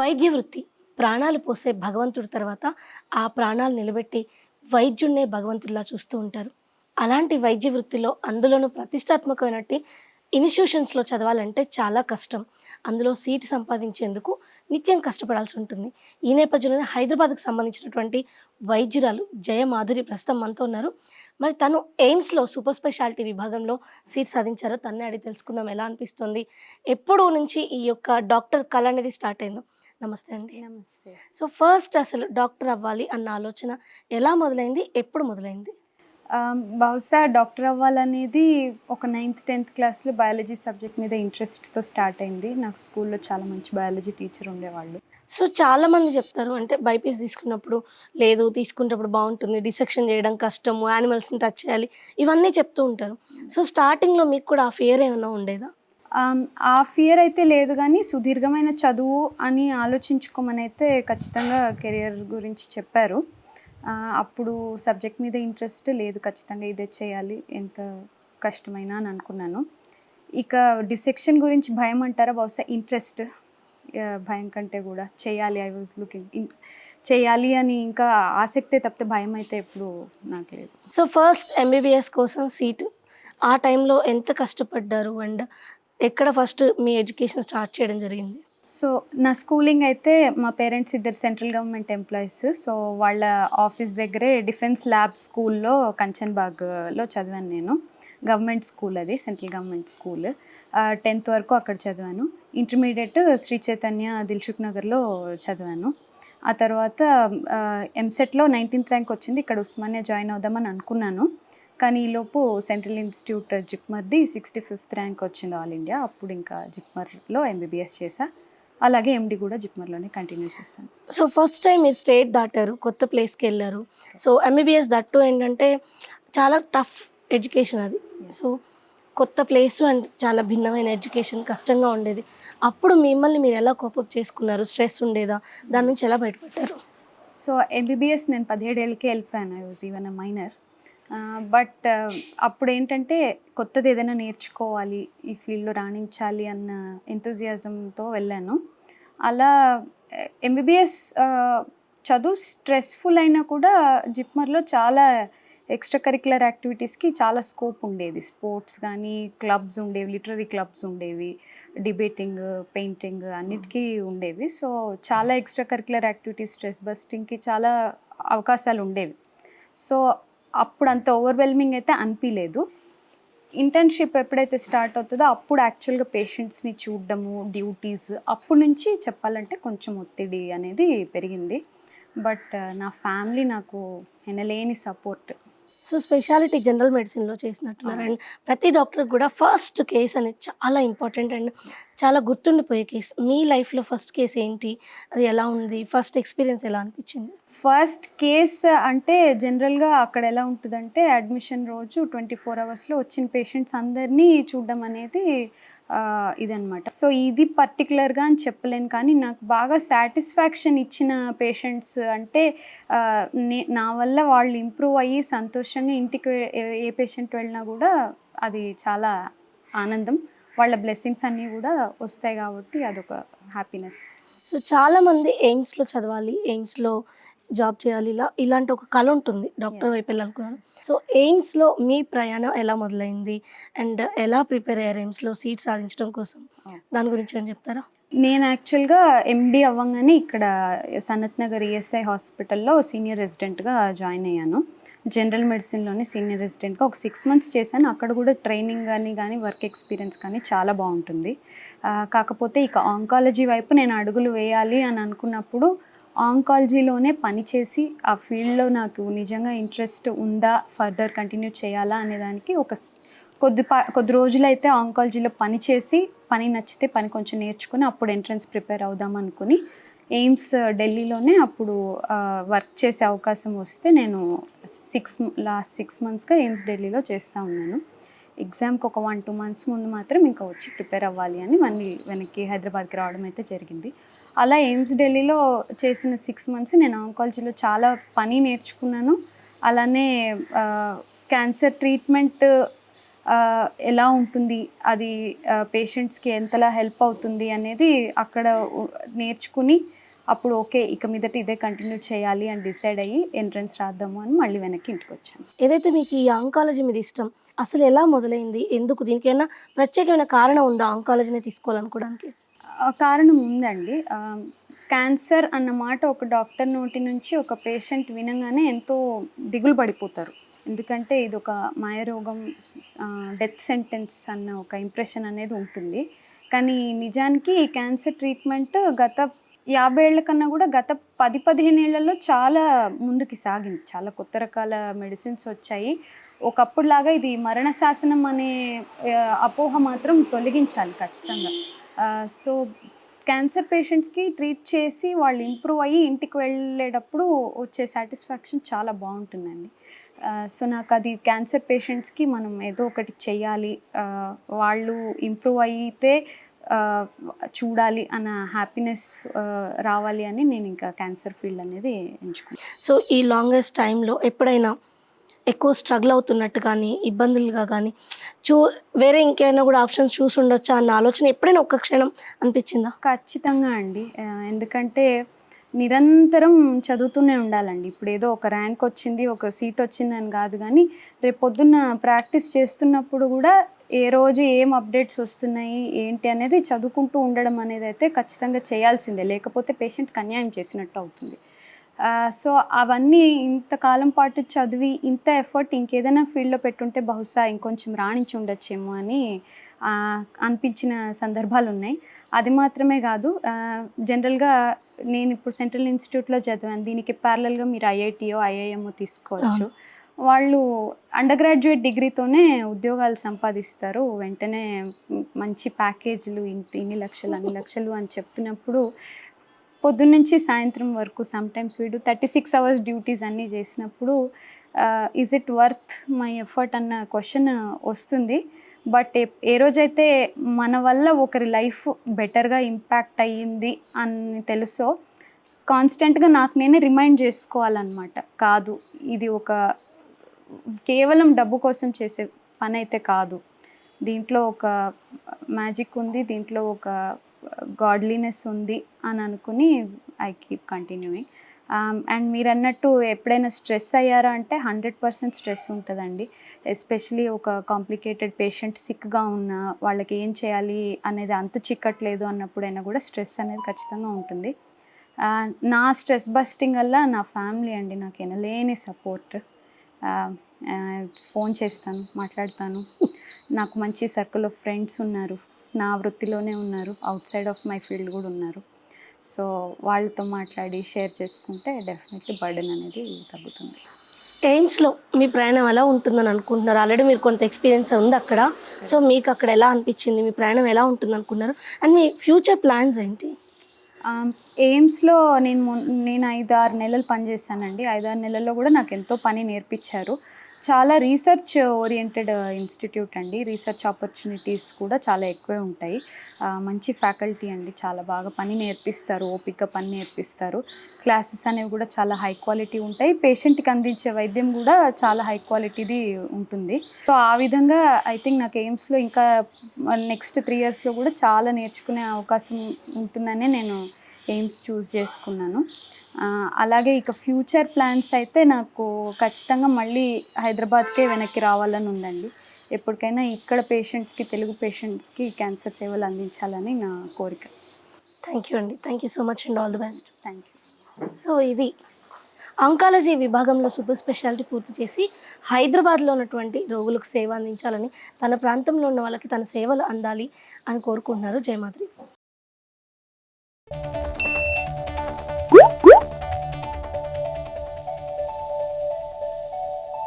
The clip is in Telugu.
వైద్య వృత్తి ప్రాణాలు పోసే భగవంతుడి తర్వాత ఆ ప్రాణాలు నిలబెట్టి వైద్యుడినే భగవంతుడిలా చూస్తూ ఉంటారు. అలాంటి వైద్య వృత్తిలో అందులోనూ ప్రతిష్టాత్మకమైనట్టు ఇన్స్టిట్యూషన్స్లో చదవాలంటే చాలా కష్టం. అందులో సీటు సంపాదించేందుకు నిత్యం కష్టపడాల్సి ఉంటుంది. ఈ నేపథ్యంలోనే హైదరాబాద్కు సంబంధించినటువంటి వైద్యురాలు జయమాధురి ప్రస్తుతం మనతో ఉన్నారు. మరి తను ఎయిమ్స్లో సూపర్ స్పెషాలిటీ విభాగంలో సీట్ సాధించారో తన్నే అడిగి తెలుసుకుందాం. ఎలా అనిపిస్తుంది? ఎప్పుడు నుంచి ఈ యొక్క డాక్టర్ కళ అనేది స్టార్ట్ అయిందో? నమస్తే అండి. నమస్తే. సో ఫస్ట్ అసలు డాక్టర్ అవ్వాలి అన్న ఆలోచన ఎలా మొదలైంది? ఎప్పుడు మొదలైంది? బహుశా డాక్టర్ అవ్వాలనేది ఒక నైన్త్ టెన్త్ క్లాస్లో బయాలజీ సబ్జెక్ట్ మీద ఇంట్రెస్ట్తో స్టార్ట్ అయింది. నాకు స్కూల్లో చాలా మంచి బయాలజీ టీచర్ ఉండేవాళ్ళు. సో చాలా మంది చెప్తారు అంటే బైపీస్ తీసుకున్నప్పుడు లేదు తీసుకునేటప్పుడు బాగుంటుంది డిసెక్షన్ చేయడం కష్టము యానిమల్స్ని టచ్ చేయాలి ఇవన్నీ చెప్తూ ఉంటారు. సో స్టార్టింగ్లో మీకు కూడా ఆ ఫియర్ ఏమైనా ఉండేదా? ఆ ఫియర్ అయితే లేదు కానీ సుదీర్ఘమైన చదువు అని ఆలోచించుకోమని అయితే ఖచ్చితంగా కెరియర్ గురించి చెప్పారు. అప్పుడు సబ్జెక్ట్ మీద ఇంట్రెస్ట్ లేదు ఖచ్చితంగా ఇదే చేయాలి ఎంత కష్టమైనా అని అనుకున్నాను. ఇక డిసెక్షన్ గురించి భయం అంటారా? బహుశా ఇంట్రెస్ట్ భయం కంటే కూడా చేయాలి ఐ వాజ్ లుకింగ్ చేయాలి అని ఇంకా ఆసక్తే తప్పితే భయం అయితే ఎప్పుడు నాకు లేదు. సో ఫస్ట్ ఎంబీబీఎస్ కోసం సీట్ ఆ టైంలో ఎంత కష్టపడ్డారు? అండ్ ఎక్కడ ఫస్ట్ మీ ఎడ్యుకేషన్ స్టార్ట్ చేయడం జరిగింది? సో నా స్కూలింగ్ అయితే మా పేరెంట్స్ ఇద్దరు సెంట్రల్ గవర్నమెంట్ ఎంప్లాయీస్. సో వాళ్ళ ఆఫీస్ దగ్గరే డిఫెన్స్ ల్యాబ్ స్కూల్లో కంచన్బాగ్లో చదివాను నేను. గవర్నమెంట్ స్కూల్ అది సెంట్రల్ గవర్నమెంట్ స్కూల్. టెన్త్ వరకు అక్కడ చదివాను. ఇంటర్మీడియట్ శ్రీ చైతన్య దిల్సుఖ్ నగర్లో చదివాను. ఆ తర్వాత ఎంసెట్లో నైన్టీన్త్ ర్యాంక్ వచ్చింది. ఇక్కడ ఉస్మానియా జాయిన్ అవుదామని అనుకున్నాను. కానీ ఈలోపు సెంట్రల్ ఇన్స్టిట్యూట్ జిప్మర్ది సిక్స్టీ ఫిఫ్త్ ర్యాంక్ వచ్చింది ఆల్ ఇండియా అప్పుడు ఇంకా జిప్మర్లో ఎంబీబీఎస్ చేశా. అలాగే ఎండి కూడా జిప్మర్లోనే కంటిన్యూ చేశాను. సో ఫస్ట్ టైం మీరు స్టేట్ దాటారు కొత్త ప్లేస్కి వెళ్ళారు. సో ఎంబీబీఎస్ దట్టు ఏంటంటే చాలా టఫ్ ఎడ్యుకేషన్ అది. సో కొత్త ప్లేస్ అండ్ చాలా భిన్నమైన ఎడ్యుకేషన్ కష్టంగా ఉండేది. అప్పుడు మిమ్మల్ని మీరు ఎలా కోపప్ చేసుకున్నారు? స్ట్రెస్ ఉండేదా? దాని నుంచి ఎలా బయటపడ్డారు? సో ఎంబీబీఎస్ నేను పదిహేడేళ్ళకే వెళ్ళిపోయాను. I was even a minor but అప్పుడు ఏంటంటే కొత్తది ఏదైనా నేర్చుకోవాలి ఈ ఫీల్డ్లో రాణించాలి అన్న ఎంతూజియాజంతో వెళ్ళాను. అలా ఎంబీబీఎస్ చదువు స్ట్రెస్ఫుల్ అయినా కూడా జిప్మర్లో చాలా ఎక్స్ట్రా కరిక్యులర్ యాక్టివిటీస్కి చాలా స్కోప్ ఉండేది. స్పోర్ట్స్ కానీ క్లబ్స్ ఉండేవి లిటరరీ క్లబ్స్ ఉండేవి డిబేటింగ్ పెయింటింగ్ అన్నిటికీ ఉండేవి. సో చాలా ఎక్స్ట్రా కరిక్యులర్ యాక్టివిటీస్ స్ట్రెస్ బస్టింగ్కి చాలా అవకాశాలు ఉండేవి సో అప్పుడు అంత ఓవర్వెల్మింగ్ అయితే అనిపించలేదు ఇంటర్న్షిప్ ఎప్పుడైతే స్టార్ట్ అవుతుందో అప్పుడు యాక్చువల్గా పేషెంట్స్ని చూడడము డ్యూటీస్ అప్పుడు నుంచి చెప్పాలంటే కొంచెం ఒత్తిడి అనేది పెరిగింది. బట్ uh, నా ఫ్యామిలీ నాకు ఎనలేని సపోర్ట్ సో స్పెషాలిటీ జనరల్ మెడిసిన్లో చేసినట్టున్నారు. అండ్ ప్రతి డాక్టర్ కూడా ఫస్ట్ కేస్ అనేది చాలా ఇంపార్టెంట్ అండ్ చాలా గుర్తుండిపోయే కేసు. మీ లైఫ్లో ఫస్ట్ కేసు ఏంటి? అది ఎలా ఉంది? ఫస్ట్ ఎక్స్పీరియన్స్ ఎలా అనిపించింది? ఫస్ట్ కేస్ అంటే జనరల్గా అక్కడ ఎలా ఉంటుందంటే అడ్మిషన్ రోజు ట్వంటీ ఫోర్ అవర్స్లో వచ్చిన పేషెంట్స్ అందరినీ చూడడం అనేది ఇదనమాట సో ఇది పర్టికులర్గా అని చెప్పలేను కానీ నాకు బాగా సాటిస్ఫాక్షన్ ఇచ్చిన పేషెంట్స్ అంటే నే- నా వల్ల వాళ్ళు ఇంప్రూవ్ అయ్యి సంతోషంగా ఇంటికి ఏ- పేషెంట్ వెళ్ళినా కూడా అది చాలా ఆనందం. వాళ్ళ బ్లెస్సింగ్స్ అన్నీ కూడా వస్తాయి కాబట్టి అదొక హ్యాపీనెస్. సో చాలామంది ఎయిమ్స్లో చదవాలి ఎయిమ్స్లో జాబ్ చేయాలి. ఇలా ఇలాంటి ఒక కళ ఉంటుంది డాక్టర్. వైపు వెళ్ళాలనుకున్నాను. సో ఎయిమ్స్లో మీ ప్రయాణం ఎలా మొదలైంది? అండ్ ఎలా ప్రిపేర్ అయ్యారు ఎయిమ్స్లో సీట్ సాధించడం కోసం? Oh. దాని గురించి ఏం చెప్తారా? నేను యాక్చువల్గా ఎండి అవ్వగానే ఇక్కడ సనత్ నగర్ ఈఎస్ఐ హాస్పిటల్లో సీనియర్ రెసిడెంట్గా జాయిన్ అయ్యాను. జనరల్ మెడిసిన్లోనే సీనియర్ రెసిడెంట్గా ఒక సిక్స్ మంత్స్ చేశాను. అక్కడ కూడా ట్రైనింగ్ కానీ కానీ వర్క్ ఎక్స్పీరియన్స్ కానీ చాలా బాగుంటుంది. కాకపోతే ఇక ఆంకాలజీ వైపు నేను అడుగులు వేయాలి అని అనుకున్నప్పుడు ఆంకాలజీలోనే పనిచేసి ఆ ఫీల్డ్లో నాకు నిజంగా ఇంట్రెస్ట్ ఉందా ఫర్దర్ కంటిన్యూ చేయాలా అనే దానికి ఒక కొద్ది పా కొద్ది రోజులైతే ఆంకాలజీలో పని చేసి పని నచ్చితే పని కొంచెం నేర్చుకుని అప్పుడు ఎంట్రన్స్ ప్రిపేర్ అవుదాం అనుకుని ఎయిమ్స్ ఢిల్లీలోనే అప్పుడు వర్క్ చేసే అవకాశం వస్తే నేను సిక్స్ లాస్ట్ సిక్స్ మంత్స్గా ఎయిమ్స్ ఢిల్లీలో చేస్తూ ఉన్నాను. ఎగ్జామ్కి ఒక వన్ టూ మంత్స్ ముందు మాత్రం ఇంకా వచ్చి ప్రిపేర్ అవ్వాలి అని మళ్ళీ వెనక్కి హైదరాబాద్కి రావడం అయితే జరిగింది. అలా ఎయిమ్స్ ఢిల్లీలో చేసిన సిక్స్ మంత్స్ నేను ఆంకాలజీలో చాలా పని నేర్చుకున్నాను. అలానే క్యాన్సర్ ట్రీట్మెంట్ ఎలా ఉంటుంది? అది పేషెంట్స్కి ఎంతలా హెల్ప్ అవుతుంది? అనేది అక్కడ నేర్చుకుని అప్పుడు ఓకే ఇక మీదట ఇదే కంటిన్యూ చేయాలి అని డిసైడ్ అయ్యి ఎంట్రన్స్ రాద్దాము అని మళ్ళీ వెనక్కి ఇంటికి వచ్చాను ఏదైతే మీకు ఈ ఆంకాలజీ మీద ఇష్టం అసలు ఎలా మొదలైంది? ఎందుకు? దీనికైనా ప్రత్యేకమైన కారణం ఉందా ఆంకాలజీని తీసుకోవాలనుకోవడానికి? ఆ కారణం ఉందండి. క్యాన్సర్ అన్న మాట ఒక డాక్టర్ నోటి నుంచి ఒక పేషెంట్ వినగానే ఎంతో దిగులు పడిపోతారు. ఎందుకంటే ఇది ఒక మాయరోగం డెత్ సెంటెన్స్ అన్న ఒక ఇంప్రెషన్ అనేది ఉంటుంది. కానీ నిజానికి ఈ క్యాన్సర్ ట్రీట్మెంట్ గత యాభై ఏళ్ళ కన్నా కూడా గత పది పదిహేను ఏళ్ళలో చాలా ముందుకి సాగింది. చాలా కొత్త రకాల మెడిసిన్స్ వచ్చాయి. ఒకప్పుడులాగా ఇది మరణ శాసనం అనే అపోహ మాత్రం తొలగించాలి ఖచ్చితంగా. సో క్యాన్సర్ పేషెంట్స్కి ట్రీట్ చేసి వాళ్ళు ఇంప్రూవ్ అయ్యి ఇంటికి వెళ్ళేటప్పుడు వచ్చే సాటిస్ఫాక్షన్ చాలా బాగుంటుందండి. సో నాకు అది క్యాన్సర్ పేషెంట్స్కి మనం ఏదో ఒకటి చేయాలి. వాళ్ళు ఇంప్రూవ్ అయితే చూడాలి అన్న హ్యాపీనెస్ రావాలి అని నేను ఇంకా క్యాన్సర్ ఫీల్డ్ అనేది ఎంచుకున్నాను సో ఈ లాంగెస్ట్ టైంలో ఎప్పుడైనా ఎక్కువ స్ట్రగుల్ అవుతున్నట్టు కానీ ఇబ్బందులుగా కానీ చూ వేరే ఇంకేమైనా కూడా ఆప్షన్స్ చూసి ఉండొచ్చా అన్న ఆలోచన ఎప్పుడైనా ఒక్క క్షణం అనిపించిందా? ఖచ్చితంగా అండి. ఎందుకంటే నిరంతరం చదువుతూనే ఉండాలండి. ఇప్పుడు ఏదో ఒక ర్యాంక్ వచ్చింది ఒక సీట్ వచ్చింది అని కాదు కానీ రేపు పొద్దున్న ప్రాక్టీస్ చేస్తున్నప్పుడు కూడా ఏ రోజు ఏం అప్డేట్స్ వస్తున్నాయి ఏంటి అనేది చదువుకుంటూ ఉండడం అనేది అయితే ఖచ్చితంగా చేయాల్సిందే. లేకపోతే పేషెంట్కి అన్యాయం చేసినట్టు అవుతుంది. సో అవన్నీ ఇంతకాలం పాటు చదివి ఇంత ఎఫర్ట్ ఇంకేదైనా ఫీల్డ్లో పెట్టుంటే బహుశా ఇంకొంచెం రాణించి ఉండొచ్చేమో అని అనిపించిన సందర్భాలు ఉన్నాయి. అది మాత్రమే కాదు జనరల్గా నేను ఇప్పుడు సెంట్రల్ ఇన్స్టిట్యూట్లో చదివాను. దీనికి ప్యారలల్గా మీరు ఐఐటియో ఐఐఎంఓ తీసుకోవచ్చు. వాళ్ళు అండర్ గ్రాడ్యుయేట్ డిగ్రీతోనే ఉద్యోగాలు సంపాదిస్తారు. వెంటనే మంచి ప్యాకేజీలు ఇంత ఇన్ని లక్షలు అన్ని లక్షలు అని చెప్తున్నప్పుడు పొద్దున్నుంచి సాయంత్రం వరకు సమ్టైమ్స్ వీడు థర్టీ సిక్స్ అవర్స్ డ్యూటీస్ అన్నీ చేసినప్పుడు is it worth my effort అన్న క్వశ్చన్ వస్తుంది. బట్ ఏ ఏ రోజైతే మన వల్ల ఒకరి లైఫ్ బెటర్గా ఇంపాక్ట్ అయ్యింది అని తెలుసో కాన్స్టెంట్గా నాకు నేనే రిమైండ్ చేసుకోవాలన్నమాట. కాదు ఇది ఒక కేవలం డబ్బు కోసం చేసే పని అయితే కాదు. దీంట్లో ఒక మ్యాజిక్ ఉంది దీంట్లో ఒక గాడ్లీనెస్ ఉంది అని అనుకుని ఐ కీప్ కంటిన్యూయింగ్. అండ్ మీరు అన్నట్టు ఎప్పుడైనా స్ట్రెస్ అయ్యారా అంటే హండ్రెడ్ పర్సెంట్ స్ట్రెస్ ఉంటుందండి. ఎస్పెషలీ ఒక కాంప్లికేటెడ్ పేషెంట్ సిక్గా ఉన్న వాళ్ళకి ఏం చేయాలి అనేది అంతు చిక్కట్లేదు అన్నప్పుడైనా కూడా స్ట్రెస్ అనేది ఖచ్చితంగా ఉంటుంది. నా స్ట్రెస్ బస్టింగ్ వల్ల నా ఫ్యామిలీ అండి నాకు ఎనలేని సపోర్ట్. ఫోన్ చేస్తాను మాట్లాడతాను. నాకు మంచి సర్కిల్ ఆఫ్ ఫ్రెండ్స్ ఉన్నారు. నా వృత్తిలోనే ఉన్నారు. Outside of my field కూడా ఉన్నారు. సో వాళ్ళతో మాట్లాడి షేర్ చేసుకుంటే డెఫినెట్లీ బర్డెన్ అనేది తగ్గుతుంది. ఎయిమ్స్లో మీ ప్రయాణం ఎలా ఉంటుందని అనుకుంటున్నారు? ఆల్రెడీ మీరు కొంత ఎక్స్పీరియన్స్ ఉంది అక్కడ. సో మీకు అక్కడ ఎలా అనిపించింది? మీ ప్రయాణం ఎలా ఉంటుంది అనుకున్నారు అండ్ మీ ఫ్యూచర్ ప్లాన్స్ ఏంటి? ఎయిమ్స్లో నేను నేను ఐదు ఆరు నెలలు పనిచేశానండి. ఐదు ఆరు నెలల్లో కూడా నాకు ఎంతో పని నేర్పించారు. చాలా రీసెర్చ్ ఓరియంటెడ్ ఇన్స్టిట్యూట్ అండి. రీసెర్చ్ ఆపర్చునిటీస్ కూడా చాలా ఎక్కువే ఉంటాయి. మంచి ఫ్యాకల్టీ అండి. చాలా బాగా పని నేర్పిస్తారు. ఓపిక పని నేర్పిస్తారు. క్లాసెస్ అనేవి కూడా చాలా హై క్వాలిటీ ఉంటాయి. పేషెంట్కి అందించే వైద్యం కూడా చాలా హై క్వాలిటీది ఉంటుంది. సో ఆ విధంగా ఐ థింక్ నాకు ఎయిమ్స్లో ఇంకా నెక్స్ట్ త్రీ ఇయర్స్లో కూడా చాలా నేర్చుకునే అవకాశం ఉంటుందనే నేను ఎయిమ్స్ చూస్ చేసుకున్నాను. అలాగే ఇక ఫ్యూచర్ ప్లాన్స్ అయితే నాకు ఖచ్చితంగా మళ్ళీ హైదరాబాద్కే వెనక్కి రావాలని ఉందండి. ఎప్పటికైనా ఇక్కడ పేషెంట్స్కి తెలుగు పేషెంట్స్కి క్యాన్సర్ సేవలు అందించాలని నా కోరిక. థ్యాంక్ యూ అండి. Thank you so much and all the best thank you so ఇది ఆంకాలజీ విభాగంలో సూపర్ స్పెషాలిటీ పూర్తి చేసి హైదరాబాద్లో ఉన్నటువంటి రోగులకు సేవ అందించాలని తన ప్రాంతంలో ఉన్న వాళ్ళకి తన సేవలు అందాలి అని కోరుకుంటున్నారు జయమాద్రి